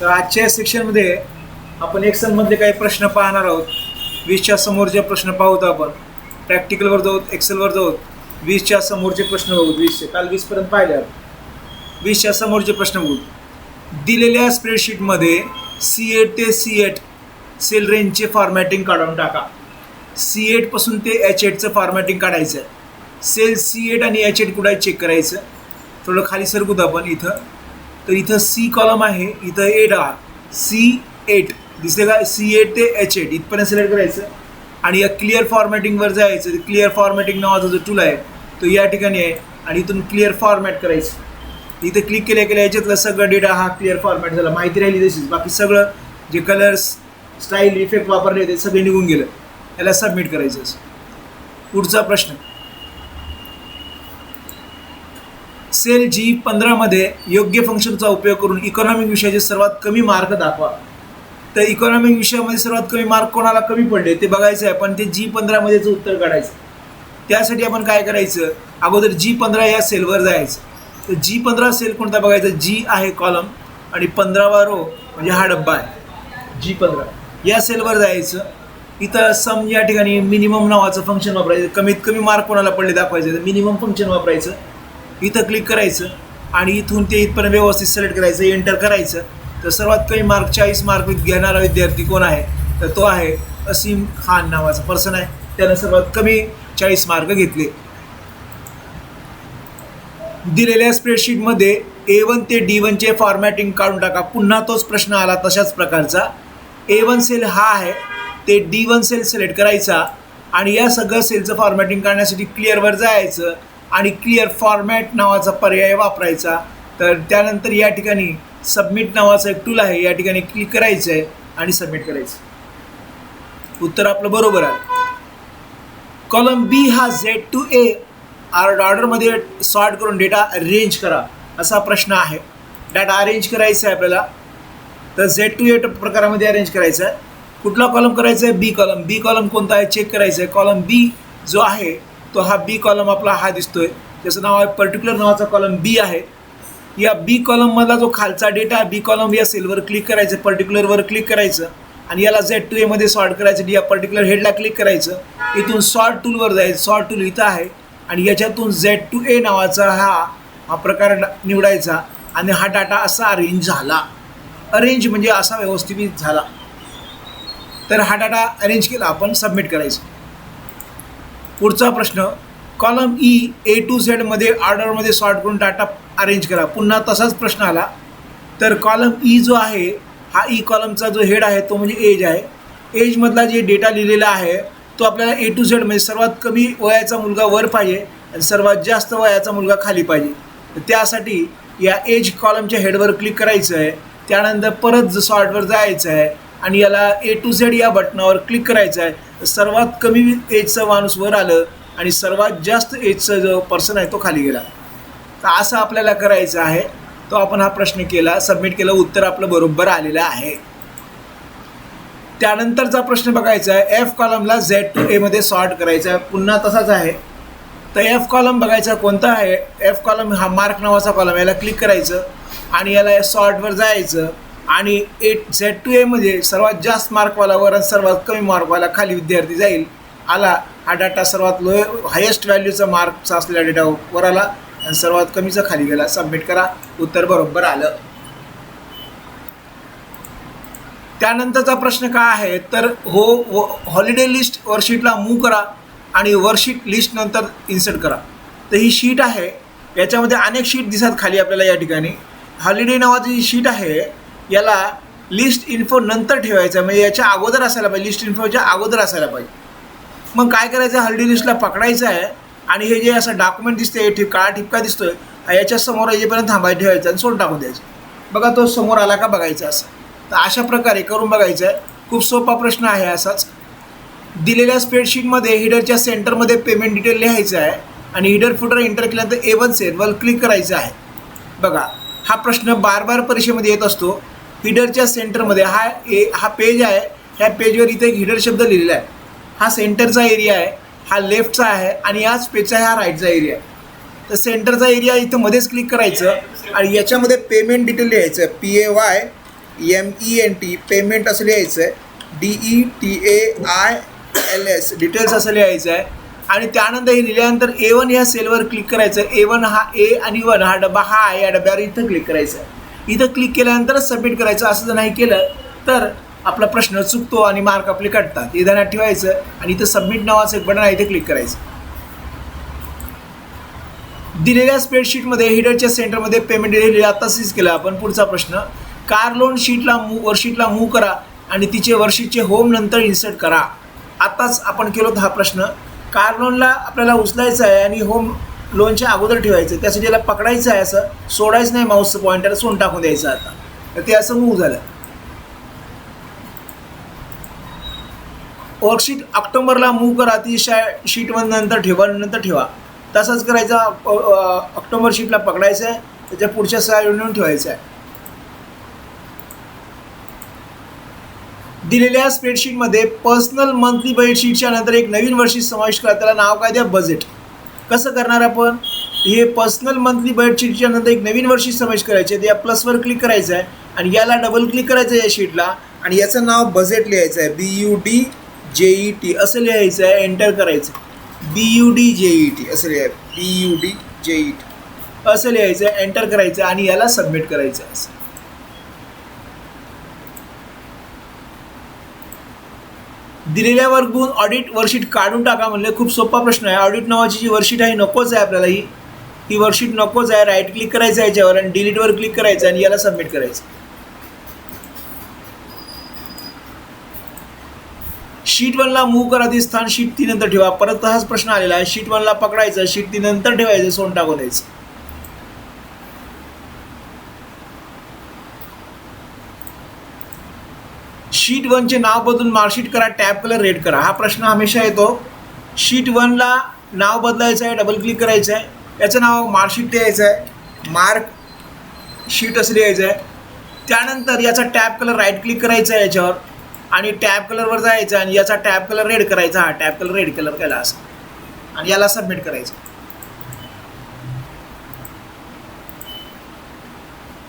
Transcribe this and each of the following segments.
तर आजच्या सेक्शनमध्ये आपण एक्सेलमधले काही प्रश्न पाहणार आहोत. वीसच्या समोरचे प्रश्न पाहूत आपण प्रॅक्टिकलवर जाऊ एक्सेलवर जाऊ वीसच्या समोरचे प्रश्न बघू वीसचे काल वीसपर्यंत पाहिले आपण वीसच्या समोरचे प्रश्न बघू दिलेल्या स्प्रेडशीटमध्ये सी एट ते सी एट सेल रेंजचे फॉर्मॅटिंग काढून टाका. सी एटपासून ते एच एटचं फॉर्मॅटिंग काढायचं आहे सेल सी एट आणि एच एट कुठे चेक करायचं. थोडं खाली सरकूत आपण इथं. तर इथं सी कॉलम आहे इथं एट हा सी एट दिसले का? सी एट ते एच एट इथपर्यंत सिलेक्ट करायचं. आणि या क्लिअर फॉर्मॅटिंगवर जायचं. क्लिअर फॉर्मॅटिंग नावाचा जो टूल आहे तो या ठिकाणी आहे. आणि इथून क्लिअर फॉर्मॅट करायचं. इथं क्लिक केल्या केल्या याच्यातला सगळं डेटा हा क्लिअर फॉर्मॅट झाला. माहिती राहिली तशीच. बाकी सगळं जे कलर्स स्टाईल इफेक्ट वापरले होते सगळे निघून गेलं. याला सबमिट करायचं असं. पुढचा प्रश्न. सेल जी पंधरामध्ये योग्य फंक्शनचा उपयोग करून इकॉनॉमिक विषयाचे सर्वात कमी मार्क दाखवा. तर इकॉनॉमिक विषयामध्ये सर्वात कमी मार्क कोणाला कमी पडले ते बघायचं आहे पण ते जी पंधरामध्येच उत्तर काढायचं. त्यासाठी आपण काय करायचं? अगोदर जी पंधरा या सेलवर जायचं. तर जी पंधरा सेल कोणता बघायचा? जी आहे कॉलम आणि पंधरावा रो म्हणजे हा डब्बा आहे. जी पंधरा. या सेलवर जायचं. इथं सम या ठिकाणी मिनिमम नावाचं फंक्शन वापरायचं. कमीत कमी मार्क कोणाला पडले दाखवायचं? तर मिनिमम फंक्शन वापरायचं. इथं क्लिक करायचं आणि इथून ते इथपर्यंत व्यवस्थित सिलेक्ट करायचं एंटर करायचं. तर सर्वात कमी मार्क चाळीस मार्क घेणारा विद्यार्थी कोण आहे? तर तो आहे असीम खान नावाचा पर्सन आहे. त्यानं सर्वात कमी चाळीस मार्क घेतले. दिलेल्या स्प्रेडशीटमध्ये ए वन ते डी वनचे फॉर्मॅटिंग काढून टाका. पुन्हा तोच प्रश्न आला तशाच प्रकारचा. ए वन सेल हा आहे. ते डी वन सेल सिलेक्ट करायचा आणि या सगळं सेलचं फॉर्मॅटिंग करण्यासाठी क्लिअरवर जायचं. आणि क्लिअर फॉर्मॅट नावाचा पर्याय वापरायचा. तर त्यानंतर या ठिकाणी सबमिट नावाचं एक टूल आहे. या ठिकाणी क्लिक करायचं आहे आणि सबमिट करायचं. उत्तर आपलं बरोबर आहे. कॉलम बी हा झेड टू ए आर ऑर्डरमध्ये सॉर्ट करून डेटा अरेंज करा. असा प्रश्न आहे. डाटा अरेंज करायचा आहे आपल्याला. तर झेड टू ए प्रकारामध्ये अरेंज करायचा आहे कुठला कॉलम करायचा आहे बी कॉलम बी कॉलम कोणता आहे? चेक करायचं आहे कॉलम बी जो आहे तो हा बी कॉलम आपला हा दिसतोय. त्याचं नाव आहे पर्टिक्युलर नावाचा कॉलम बी आहे. या बी कॉलममधला जो खालचा डेटा बी कॉलम या सेलवर क्लिक करायचं पर्टिक्युलरवर क्लिक करायचं आणि याला झेड टू एमध्ये सॉर्ट करायचं या पर्टिक्युलर हेडला क्लिक करायचं. इथून सॉर्ट टूलवर जायचं सॉर्ट टूल इथं आहे आणि याच्यातून झेड टू ए नावाचा हा हा प्रकार निवडायचा आणि हा डाटा असा अरेंज झाला. अरेंज म्हणजे असा व्यवस्थित झाला. तर हा डाटा अरेंज केला आपण सबमिट करायचं. पुढचा प्रश्न कॉलम ई ए टू झेडमध्ये ऑर्डरमध्ये सॉर्ट करून डाटा अरेंज करा. पुन्हा तसाच प्रश्न आला. तर कॉलम ई e जो आहे हा e ई कॉलमचा जो हेड आहे तो म्हणजे एज आहे. एजमधला जे डेटा लिहिलेला आहे तो आपल्याला ए टू झेड म्हणजे सर्वात कमी वयाचा मुलगा वर पाहिजे आणि सर्वात जास्त वयाचा मुलगा खाली पाहिजे. तर त्यासाठी या एज कॉलमच्या हेडवर क्लिक करायचं आहे त्यानंतर परत सॉर्टवर जायचं आहे आणि याला ए टू झेड या बटनावर क्लिक करायचं आहे सर्वात कमी एजचं माणूस वर आलं आणि सर्वात जास्त एजचा जो पर्सन आहे तो खाली गेला. तर असं आपल्याला करायचं आहे. तो आपण हा प्रश्न केला सबमिट केलं उत्तर आपलं बरोबर आलेलं आहे. त्यानंतरचा प्रश्न बघायचा आहे. एफ कॉलमला झेड टू एमध्ये सॉर्ट करायचा आहे. पुन्हा तसाच आहे. तर एफ कॉलम बघायचा कोणता आहे? एफ कॉलम हा मार्क नावाचा कॉलम याला क्लिक करायचं आणि याला सॉर्टवर जायचं. आणि एट झेड टू एमध्ये सर्वात जास्त मार्कवाला वर आणि सर्वात कमी मार्कवाला खाली विद्यार्थी जाईल. आला हा डाटा सर्वात लो हायेस्ट व्हॅल्यूचा मार्कचा असलेला डेटा वर आला आणि सर्वात कमीचा खाली गेला. सबमिट करा. उत्तर बरोबर आलं. त्यानंतरचा प्रश्न काय आहे? तर हो हॉलिडे लिस्ट वर्कशीटला मूव करा आणि वर्कशीट लिस्ट नंतर इन्सर्ट करा. तर ही शीट आहे. याच्यामध्ये अनेक शीट दिसतात खाली आपल्याला या ठिकाणी. हॉलिडे नावाची जी शीट आहे याला लिस्ट इन्फो नंतर ठेवायचा म्हणजे याच्या अगोदर असायला पाहिजे लिस्ट इन्फोच्या अगोदर असायला पाहिजे. मग काय करायचं हल्डी लिस्टला पकडायचं आहे आणि हे जे असं डॉक्युमेंट दिसते ठिप काळा ठिपका दिसतोय याच्या समोर येईपर्यंत थांबायला ठेवायचं आणि सोडून टाकून द्यायचं. बघा तो समोर आला का बघायचा असं. तर अशा प्रकारे करून बघायचं आहे. खूप सोपा प्रश्न आहे असाच. दिलेल्या स्प्रेडशीटमध्ये हिडरच्या सेंटरमध्ये पेमेंट डिटेल लिहायचं आहे आणि हिडर फुटर एंटर केल्यानंतर ए वन सेलवर क्लिक करायचं आहे. बघा हा प्रश्न बार बार परीक्षेमध्ये येत असतो. हिडरच्या सेंटरमध्ये. हा ए हा पेज आहे. ह्या पेजवर इथे एक हिडर शब्द लिहिलेला आहे. हा सेंटरचा एरिया आहे. हा लेफ्टचा आहे आणि याच पेजचा हा राईटचा एरिया आहे. तर सेंटरचा एरिया इथं मध्येच क्लिक करायचं आणि याच्यामध्ये पेमेंट डिटेल लिहायचं. P A Y M E N T payment असं लिहायचं. आहे D E T A I L S details असं लिहायचं आहे. आणि त्यानंतर हे लिहिल्यानंतर ए वन या सेलवर क्लिक करायचं. ए वन हा ए आणि वन हा डबा हा आहे या डब्यावर इथं क्लिक करायचं आहे. इथं क्लिक केल्यानंतरच सबमिट करायचं असं जर नाही केलं तर आपला प्रश्न चुकतो आणि मार्क आपले कटतात. हे ध्यानात ठेवायचं आणि इथं सबमिट नावाचं एक बटन आहे इथे क्लिक करायचं. दिलेल्या स्प्रेडशीटमध्ये हिडरच्या सेंटरमध्ये पेमेंट दिलेली आता सीज केलं. आपण पुढचा प्रश्न कार लोन शीटला मू वर्कशीटला मूव्ह करा आणि तिचे वर्षीचे होम नंतर इन्सर्ट करा. आत्ताच आपण केलो हा प्रश्न. कार लोनला आपल्याला उचलायचं आहे आणि होम लोनच्या अगोदर ठेवायचं आहे. त्यासाठी याला पकडायचं आहे असं सोडायचं नाही माऊसचं पॉईंटर सोडून टाकून द्यायचं आता. तर ते असं मूव्ह झालं. वर्कशीट ऑक्टोबरला मूव्ह करा ती शा शीट नंतर ठेवा नंतर ठेवा. तसंच करायचा ऑक्टोबर शीटला पकडायचं आहे त्याच्या पुढच्या सहा नेऊन ठेवायचं आहे. दिलेल्या स्प्रेडशीटमध्ये पर्सनल मंथली बजेट शीटच्या नंतर एक नवीन वर्षी समाविष्ट करा त्याला नाव काय द्या? बजेट कसं करणार आपण? हे पर्सनल मंथली बजेटशीटच्या नंतर एक नवीन वर्षी समावेश करायचे आहे. या प्लसवर क्लिक करायचं आहे आणि याला डबल क्लिक करायचं आहे या शीटला आणि याचं नाव बजेट लिहायचं आहे. B U D G E T असं लिहायचं आहे. एंटर करायचं. B U D G E T असं लिहाय B U D G E T असं लिहायचं आहे. एंटर करायचं आणि याला सबमिट करायचं आहे. असं दिलेल्या वर्गून ऑडिट वर्कशीट काढून टाका म्हणलं. खूप सोपा प्रश्न आहे. ऑडिट नावाची जी वर्कशीट आहे नकोच आहे आपल्याला ही. ही वर्कशीट नकोच आहे. राईट क्लिक करायचं आहे याच्यावर आणि डिलीटवर क्लिक करायचं आणि याला सबमिट करायचं. शीट वनला मूव्ह करा ते स्थान. शीट तीनंतर ठेवा. परत हाच प्रश्न आलेला आहे. शीट वनला पकडायचं. शीट तीनंतर ठेवायचं. सोन टाकून द्यायचं. शीट वनचे नाव बदलून मार्कशीट करा टॅब कलर रेड करा. हा प्रश्न हमेशा येतो. शीट वनला नाव बदलायचं आहे डबल क्लिक करायचं आहे. याचं नाव मार्कशीट द्यायचं आहे. मार्क शीट असं लिहायचं आहे. त्यानंतर याचा टॅब कलर राईट क्लिक करायचा आहे याच्यावर. आणि टॅब कलरवर जायचं आणि याचा टॅब कलर रेड करायचा. हा टॅब कलर रेड कलर केला असं. आणि याला सबमिट करायचं.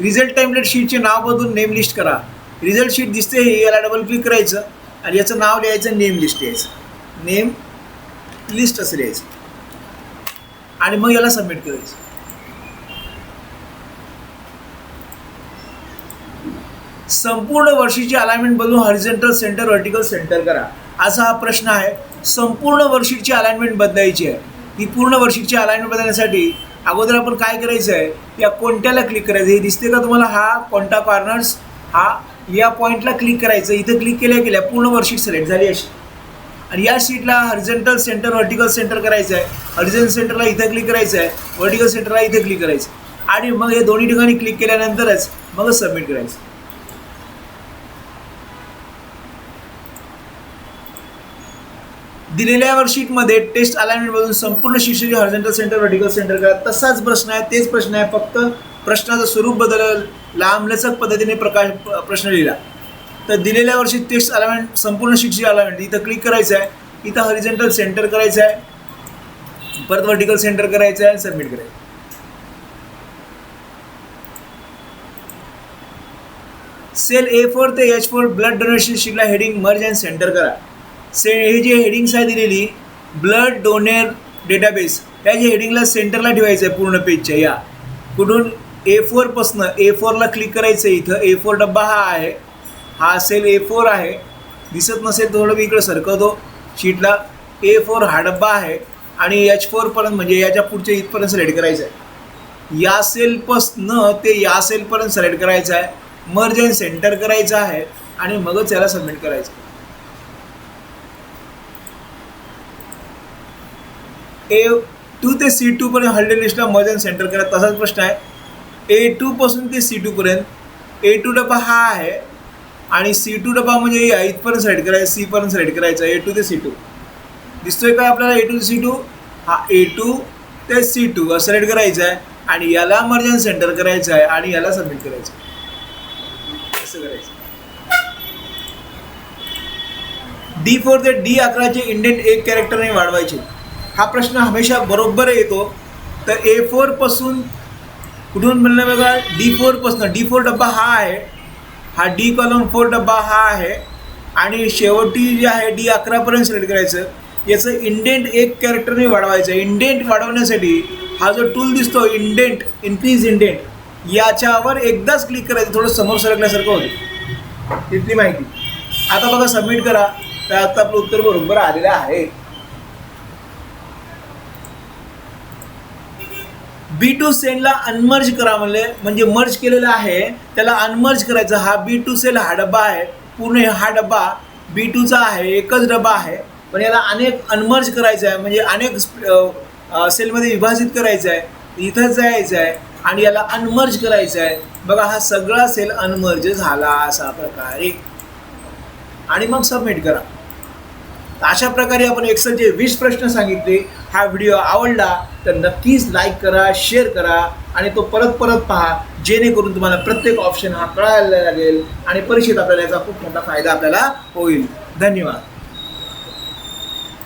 रिझल्ट टेम्पलेट शीटचे नाव बदलून नेम लिस्ट करा. रिझल्ट शीट दिसते हे याला डबल क्लिक करायचं आणि याचं नाव लिहायचं नेम लिस्ट लिहायचं. नेम लिस्ट असं लिहायचं. आणि मग याला सबमिट करायचं. संपूर्ण वर्षीची अलाइनमेंट बदलून हॉरिझेंटल सेंटर व्हर्टिकल सेंटर करा. असा हा प्रश्न आहे. संपूर्ण वर्षीची अलाइनमेंट बदलायची आहे. ती पूर्ण वर्षीची अलाइनमेंट बदलण्यासाठी अगोदर आपण काय करायचं आहे या कोणत्याला क्लिक करायचं? हे दिसते का तुम्हाला? हा कोणता कॉर्नर्स हा या पॉईंटला क्लिक करायचं इथं क्लिक केल्या गेल्या पूर्ण वर्षीट सिलेक्ट झाली अशी. आणि या शीटला हर्जेंटल सेंटर व्हर्टिकल सेंटर करायचं आहे हॉरिझेंटल सेंटरला इथं क्लिक करायचं आहे व्हर्टिकल सेंटरला इथं क्लिक करायचं आणि मग हे दोन्ही ठिकाणी क्लिक केल्यानंतरच मग सबमिट करायचं. दिलेल्या वर्कशीटमध्ये टेस्ट अलाइनमेंटमधून संपूर्ण शिक्षक हॉरिझेंटल सेंटर व्हर्टिकल सेंटर करा. तसाच प्रश्न आहे तेच प्रश्न आहे फक्त प्रश्नाचं स्वरूप बदल लांबलचक पद्धतीने प्रकाश प्रश्न लिहिला. तर दिलेल्या वर्षी टेस्ट अलाइनमेंट संपूर्ण शिक्षक अलाइनमेंट इथं क्लिक करायचं आहे इथं हरिजेंटल सेंटर करायचं आहे परत व्हर्टिकल सेंटर करायचं आहे आणि सबमिट करायचं सेल ए फोर ते एच फोर ब्लड डोनेशन शिकला हेडिंग मर्ज अँड सेंटर करा. से हे जे हेडिंग्स आहे दिलेली ब्लड डोनेर डेटाबेस त्या जे हेडिंगला सेंटरला ठेवायचं आहे पूर्ण पेजच्या या. कुठून? ए फोरपासनं ए फोरला क्लिक करायचं आहे इथं. ए फोर डब्बा हा आहे. हा सेल ए फोर आहे. दिसत नसेल थोडं मी इकडं सरकवतो. शीटला. ए फोर हा डब्बा आहे. आणि एच फोरपर्यंत म्हणजे याच्या पुढच्या इथपर्यंत सिलेक्ट करायचं आहे. या सेलपासनं ते या सेलपर्यंत सिलेक्ट करायचं आहे. मर्ज अँड सेंटर करायचं आहे. आणि मगच याला सबमिट करायचं आहे. ए टू ते सी टू पर्यंत हॉलिडे लिस्टला मर्ज अँड सेंटर करा तसाच प्रश्न आहे. ए टू पासून ते सी टू पर्यंत. ए टू डबा हा आहे आणि सी टू डबा म्हणजे या इथपर्यंत सेट करायचं सी पर्यंत सिलेक्ट करायचा ए टू ते सी टू दिसतोय का आपल्याला ए टू ते सी टू हा ए टू ते सी टू सिलेक्ट करायचं आहे आणि याला मर्जन सेंटर करायचं आहे आणि याला सबमिट करायचं आहे. असं करायचं. डी फोर ते डी अकराचे इंडेंट एक कॅरेक्टरने वाढवायचे. हा प्रश्न हमेशा बरोबर येतो. तर ए फोरपासून कुठून म्हणलं बघा? डी फोरपासून डी फोर डब्बा हा आहे. हा डी कॉलम फोर डब्बा हा आहे. आणि शेवटी जे आहे डी अकरापर्यंत सिलेक्ट करायचं. याचं इंडेंट एक कॅरेक्टरने वाढवायचं. इंडेंट वाढवण्यासाठी हा जो टूल दिसतो इंडेंट इन्क्रीज इंडेंट याच्यावर एकदाच क्लिक करायचं. थोडं समोर सरकल्यासारखं होतं तिथली माहिती. आता बघा सबमिट करा. तर आता आपलं उत्तर बरोबर आलेलं आहे. बी टू सेलला अनमर्ज करा म्हणले. म्हणजे मर्ज केलेला आहे. त्याला अनमर्ज करायचं. हा बी टू सेल हा डब्बा आहे. पूर्ण हा डब्बा बी टूचा आहे. एकच डब्बा आहे. पण याला अनेक अनमर्ज करायचं आहे म्हणजे अनेक सेलमध्ये विभाजित करायचं आहे इथं जायचं आहे आणि याला अनमर्ज करायचं आहे बघा हा सगळा सेल अनमर्ज झाला असा प्रकारे. आणि मग सबमिट करा. अशा प्रकारे आपण एक्सेलचे वीस प्रश्न सांगितले. हा व्हिडिओ आवडला तर नक्कीच लाईक करा शेअर करा आणि तो परत परत पहा जेणेकरून तुम्हाला प्रत्येक ऑप्शन हा कळायला लागेल आणि परीक्षेत आपल्याला याचा खूप मोठा फायदा आपल्याला होईल. धन्यवाद.